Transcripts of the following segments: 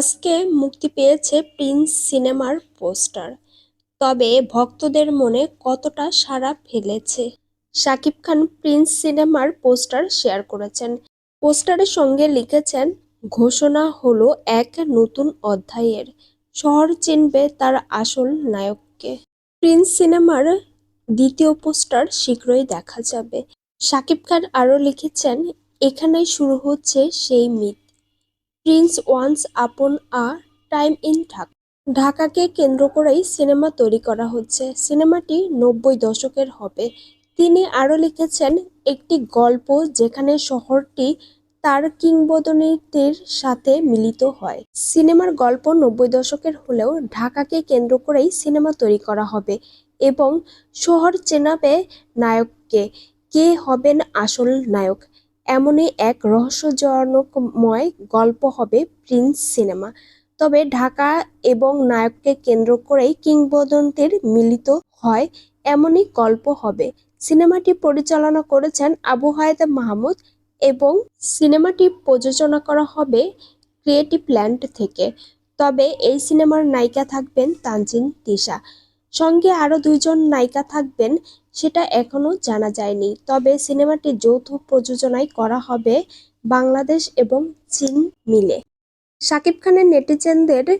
আজকে মুক্তি পেয়েছে প্রিন্স সিনেমার পোস্টার। তবে ভক্তদের মনে কতটা সাড়া ফেলেছে? শাকিব খান প্রিন্স সিনেমার পোস্টার শেয়ার করেছেন। পোস্টারের সঙ্গে লিখেছেন, ঘোষণা হলো এক নতুন অধ্যায়ের। শহর চিনবে তার আসল নায়ককে। প্রিন্স সিনেমার দ্বিতীয় পোস্টার শীঘ্রই দেখা যাবে। শাকিব খান আরও লিখেছেন, এখানেই শুরু হচ্ছে সেই myth. Prince once upon a time in Dhaka, ঢাকাকে কেন্দ্র করেই সিনেমা তৈরি করা হচ্ছে। সিনেমাটি নব্বই দশকের হবে। তিনি আরও লিখেছেন, একটি গল্প যেখানে শহরটি তার কিংবদন্তির সাথে মিলিত হয়। সিনেমার গল্প নব্বই দশকের হলেও ঢাকাকে কেন্দ্র করেই সিনেমা তৈরি করা হবে এবং শহর চেনাবে নায়ককে। কে হবেন আসল নায়ক? এমনই এক রহস্যজনকময় গল্প হবে প্রিন্স সিনেমা। তবে ঢাকা এবং নায়ককে কেন্দ্র করেই কিংবদন্তির মিলিত হয় এমনই গল্প হবে। সিনেমাটি পরিচালনা করেছেন আবু হায়দা মাহমুদ এবং সিনেমাটি প্রযোজনা করা হবে ক্রিয়েটিভ ল্যান্ড থেকে। তবে এই সিনেমার নায়িকা থাকবেন তানজিন তিশা। সঙ্গে আরও দুইজন নায়িকা থাকবেন, সেটা এখনও জানা যায়নি। তবে সিনেমাটি যৌথ প্রযোজনায় করা হবে বাংলাদেশ এবং চীন মিলে। শাকিব খানের নেটিজেনদের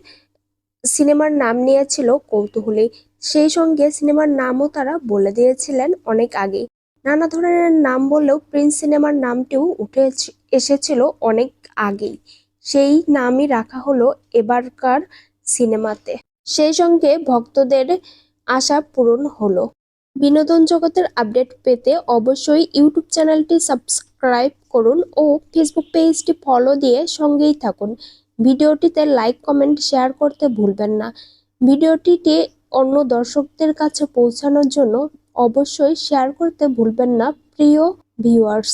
সিনেমার নাম নিয়েছিল কৌতূহলী। সেই সঙ্গে সিনেমার নামও তারা বলে দিয়েছিলেন অনেক আগে নানা ধরনের নাম বললেও প্রিন্স সিনেমার নামটিও উঠে এস- এসেছিল অনেক আগেই। সেই নামই রাখা হলো এবারকার সিনেমাতে। সেই সঙ্গে ভক্তদের আশা পূরণ হলো। বিনোদন জগতের আপডেট পেতে অবশ্যই ইউটিউব চ্যানেলটি সাবস্ক্রাইব করুন ও ফেসবুক পেজটি ফলো দিয়ে সঙ্গেই থাকুন। ভিডিওটিতে লাইক, কমেন্ট, শেয়ার করতে ভুলবেন না। ভিডিওটিতে অন্য দর্শকদের কাছে পৌঁছানোর জন্য অবশ্যই শেয়ার করতে ভুলবেন না, প্রিয় ভিউয়ার্স।